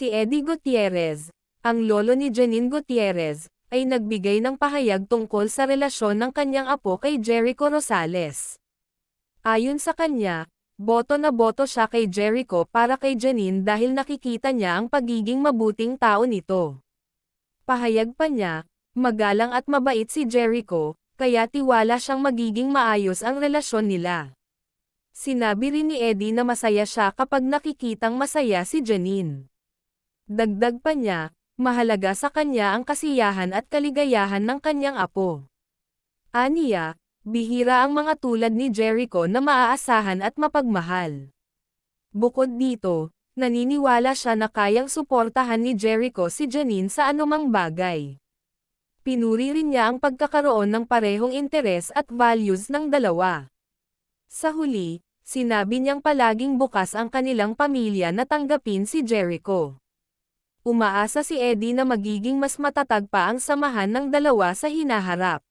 Si Eddie Gutierrez, ang lolo ni Janine Gutierrez, ay nagbigay ng pahayag tungkol sa relasyon ng kanyang apo kay Jericho Rosales. Ayon sa kanya, boto na boto siya kay Jericho para kay Janine dahil nakikita niya ang pagiging mabuting tao nito. Pahayag pa niya, magalang at mabait si Jericho, kaya tiwala siyang magiging maayos ang relasyon nila. Sinabi rin ni Eddie na masaya siya kapag nakikitang masaya si Janine. Dagdag pa niya, mahalaga sa kanya ang kasiyahan at kaligayahan ng kanyang apo. Aniya, bihira ang mga tulad ni Jericho na maaasahan at mapagmahal. Bukod dito, naniniwala siya na kayang suportahan ni Jericho si Janine sa anumang bagay. Pinuri rin niya ang pagkakaroon ng parehong interes at values ng dalawa. Sa huli, sinabi niyang palaging bukas ang kanilang pamilya na tanggapin si Jericho. Umaasa si Eddie na magiging mas matatag pa ang samahan ng dalawa sa hinaharap.